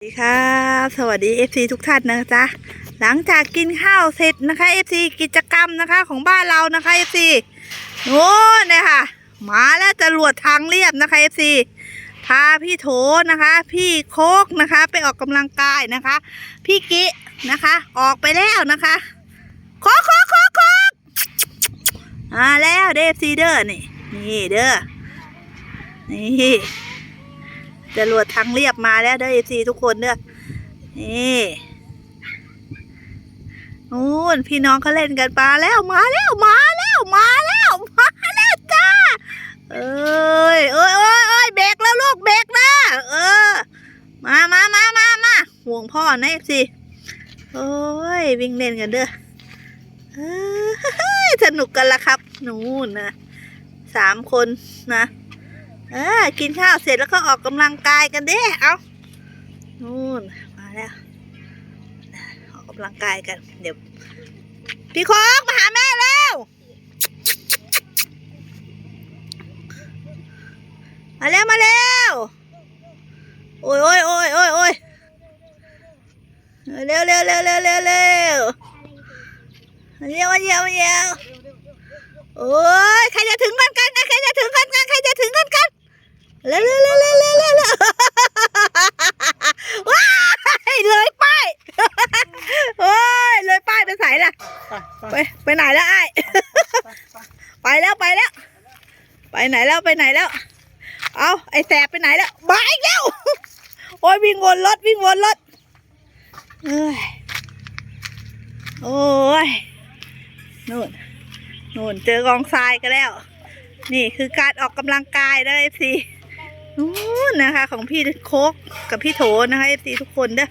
สวัสดีครับสวัสดี FC ทุกท่านนะจ๊ะหลังจากกินข้าวเสร็จนะคะ FC กิจกรรมนะคะของบ้านเรานะคะ FC โน้นเนี่ยค่ะมาแล้วจะรวดทางเรียบนะคะ FC พาพี่โถนะคะ พี่โคกนะคะ ไปออกกำลังกายนะคะ พี่กินะคะ ออกไปแล้วนะคะโคกโคกโคกโคกมาแล้วเดฟซีเดอร์นี่นี่เด้อนี่ จรวดทางเรียบมาแล้วเด้อเอซีทุกคนเด้อนี่นู่นพี่น้องเขาเล่นกันมาแล้วมาแล้วมาแล้วมาแล้วมาแล้วจ้าเอ้ยเอ้ยเอ้ยเอ้ยเบรกแล้วลูกเบรกนะเออ มามามามามาห่วงพ่อนะเอฟซีโอ้ยวิ่งเล่นกันเด้อเอ้ยสนุกกันละครับนู่นนะสามคนนะ เออกินข้าวเสร็จแล้วก็ออกกำลังกายกันเด้เอานู่นมาแล้วออกกำลังกายกัน เดี๋ยว พี่โคกมาหาแม่แล้วมาแล้วมาแล้วโอ้ยโอ้ยโอ้ยโอ้ยโอ้ยเร็วเร็วเร็วเร็วเร็วเร็วเร็วเร็วเร็วโอ้ยใครจะถึงกันกันใครจะถึงกันกันใครจะถึงกันกัน เร็วเร็วเร็วเร็วเร็วเร็วเร็วว้ายเลยป้ายโอ้ยเลยป้ายไปใส่ละไปไปไหนแล้วไอ้ายไปแล้วไปแล้ว ไปไหนแล้วไปไหนแล้ว เอาไอ้แสบไปไหนแล้วมาอีกแล้วโอ้ยวิ่งวนรถวิ่งวนรถเอ้ยโอ้ยนู่นนู่นเจอกองทรายกันแล้ว นี่คือการออกกำลังกายนะเอฟซี นู่นนะคะ ของพี่โคกกับพี่โถนะคะเอฟซีทุกคนเด้อ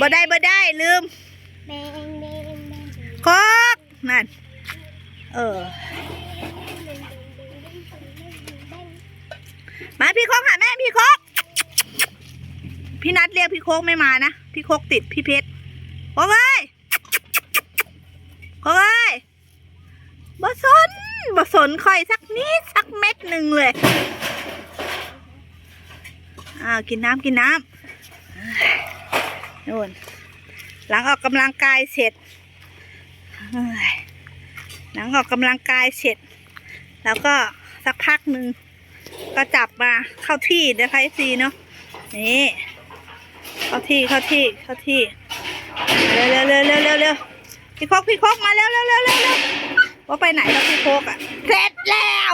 บ่ได้บ่ได้ลืมโคกนั่นเออ มาพี่โคกหาแม่พี่โคกพี่นัดเรียกพี่โคกไม่มานะ พี่โคกติดพี่เพชรโคกเอ้ยโคกเอ้ย บสนบ สนคอยสักนิดสักเม็ดหนึ่งเลยอ้าวกินน้ำกินน้ำนู่นหลังออกกำลังกายเสร็จหลังออกกำลังกายเสร็จ แล้วก็สักพักหนึ่งก็จับมาเข้าที่นะคะซีเนาะนี่เข้าที่เข้าที่เข้าที่เร็วเร็วเร็วเร็วเร็วเร็วพี่โคกพี่โคกมาเร็วเร็วเร็วเร็วเร็ วว่าไปไหนแล้วพี่โคกอะเสร็จแล้ว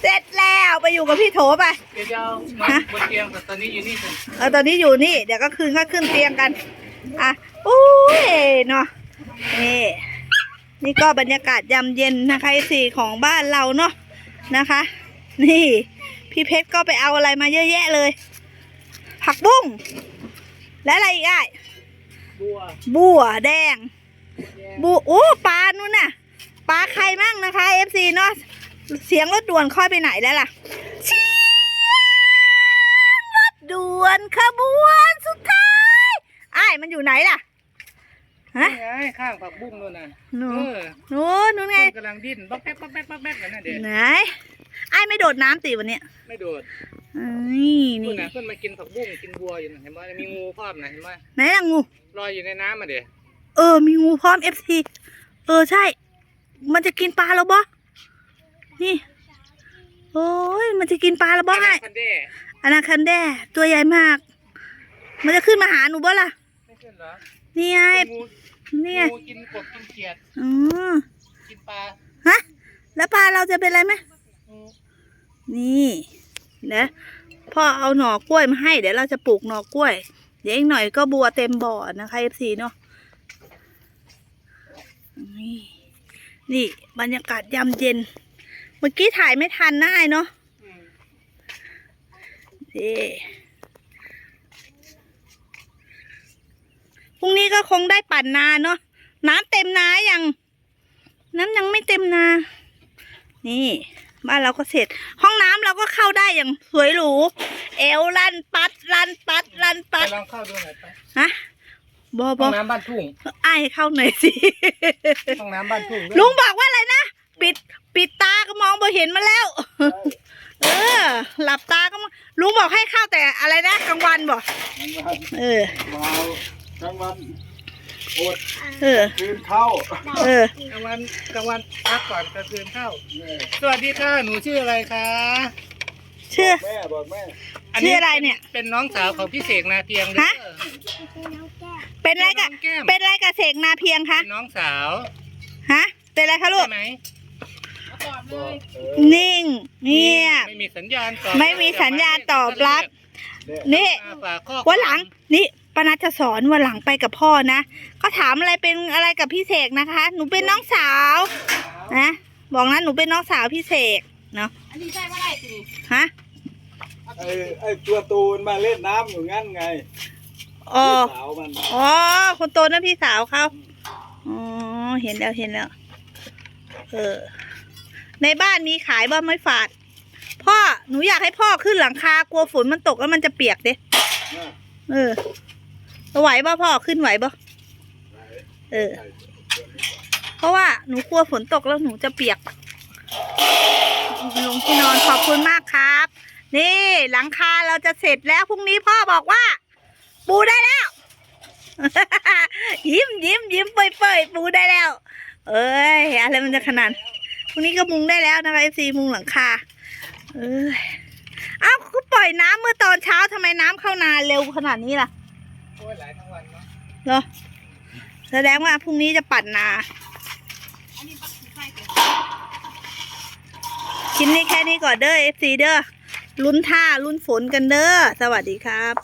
เสร็จแล้วไปอยู่กับพี่โถไปเดี๋ยวจะเอามาบนเตียงแต่ตอนนี้อยู่นี่สิเออตอนนี้อยู่นี่ เดี๋ยวก็คืนก็ขึ้นเตียงกัน อะอุ้ยเนาะนี่นี่ก็บรรยากาศยามเย็นนะคะสี่ของบ้านเราเนาะนะคะ นี่ พี่เพชรก็ไปเอาอะไรมาเยอะแยะเลย ผักบุ้งและอะไรอีกอะบัวบัวแดงบูโอ้ปลานู่นน่ะ ปลาใครมั่งนะคะเอฟซีเนาะเสียงรถด่วนค่อยไปไหนแล้วล่ะเสียงรถด่วนขบวนสุดท้ายอ้ายมันอยู่ไหนล่ะฮะ นี่ไงข้างผักบุ้งนู่นน่ะหนู เออหนูหนูไงต้นกำลังดิ้นบ๊อกแป๊กบ๊อกแป๊กบ๊อกแป๊กกันนะเด็กไหนอ้ายไม่โดดน้ำตีวันเนี้ยไม่โดดนี่นู่นี่นน่ะเพิ่นมากินผักบุ้งกินบัวอยู่น่ะเห็นไหมมีงูครอบน่ะเห็นไหมไหนล่ะงู ลอยอยู่ในน้ำมาเด็กเออ มีงูพร้อมเอฟซีเออใช่ มันจะกินปลาแล้วบ่นี่ โอ้ย มันจะกินปลาแล้วบ่ไอ้คันเด้อนาคันแด้ตัวใหญ่มาก มันจะขึ้นมาหาหนูบ่ล่ะไม่ขึ้นเหรอนี่ไงงูนี่ไงงูกินกบกินเขียดอ๋อกินปลาฮะแล้วปลาเราจะเป็นอะไรไหมอืมนี่นะพ่อเอาหน่อกล้วยมาให้ เดี๋ยวเราจะปลูกหน่อกล้วย เดี๋ยวอีกหน่อยก็บัวเต็มบ่อนะคะเอฟซีเนาะนี่ นี่ บรรยากาศยามเย็น เมื่อกี้ถ่ายไม่ทันนะไอ้เนาะอืมนี่พรุ่งนี้ก็คงได้ปั่นนาเนาะน้ำเต็มนายังน้ำยังไม่เต็มนา นี่ บ้านเราก็เสร็จ ห้องน้ำเราก็เข้าได้อย่างสวยหรู เอวลันปัดลันปัดลันปัดไปลองเข้าดูหน่อยไปฮะ บอบห้อองน้ำบ้านทุ่งไอ้ายเข้าหน่อยสิ ห้องน้ำบ้านทุ่งด้วยลุงบอกว่าอะไรนะ ปิดปิดตาก็มองบ่เห็นมาแล้ว เออ หลับตาก็มาลุงบอกให้เข้าแต่อะไรนะกลางวันบอกกลางวันเออวาวกลางวันอดเออ คืนเข้าเออ กลางวันกลางวันพักก่อนกลางคืนเข้า สวัสดีค่ะ หนูชื่ออะไรคะ ชื่อ แม่บอกแม่ ชื่ออะไรเนี่ย เป็นน้องสาวของพี่เสกนาเพียงเด้อฮะ เป็นอะไรกับน้องแก้มเป็นอะไรกับเสกนาเพียงคะเป็นน้องสาวฮะเป็นอะไรคะลูกใช่ไหมบอกเออนิ่งเงียบไม่มีสัญญาณตอบไม่มีสัญญาณตอบรับเนี่ยนี่มาฝากข้อวันหลังนี่ปานัทจะสอนวันหลังไปกับพ่อนะก็ถามอะไรเป็นอะไรกับพี่เสกนะคะ หนูเป็นน้องสาวนะบอกนะหนูเป็นน้องสาวพี่เสกเนาะอันนี้ใช่ว่าได้สิฮะไอ้ไอ้ตัวตูนมาเล่นน้ำอยู่งั้นไง อ๋อพี่สาวมันอ๋อคนโตนั่นพี่สาวเขาอ๋อเห็นแล้วเห็นแล้ว เออ ในบ้านมีขายบ้างไหม่ฝาด พ่อหนูอยากให้พ่อขึ้นหลังคากลัวฝนมันตกแล้วมันจะเปียกเด้น่ะเออไหวป่ะพ่อขึ้นไหวป่ะเออ เพราะว่าหนูกลัวฝนตกแล้วหนูจะเปียกลงที่นอนขอบคุณมากครับ นี่หลังคาเราจะเสร็จแล้วพรุ่งนี้พ่อบอกว่า ปูได้แล้ว ยิ้มยิ้มยิ้มเปยเปยปูได้แล้ว เอ้ยอะไรมันจะขนาดพรุ่งนี้ก็มุงได้แล้วนะคะเอฟซีมุงหลังคา เอ้ยเอ้าก็ปล่อยน้ำเมื่อตอนเช้าทำไมน้ำเข้านาเร็วขนาดนี้ล่ะโอ้ยหลายทั้งวันเนาะเหรอแสดงว่าพรุ่งนี้จะปั่นนาอันนี้ปักใส่กันคลิปนี้แค่นี้ก่อนเด้อ FC เด้อลุ้นท่าลุ้นฝนกันเด้อสวัสดีครับ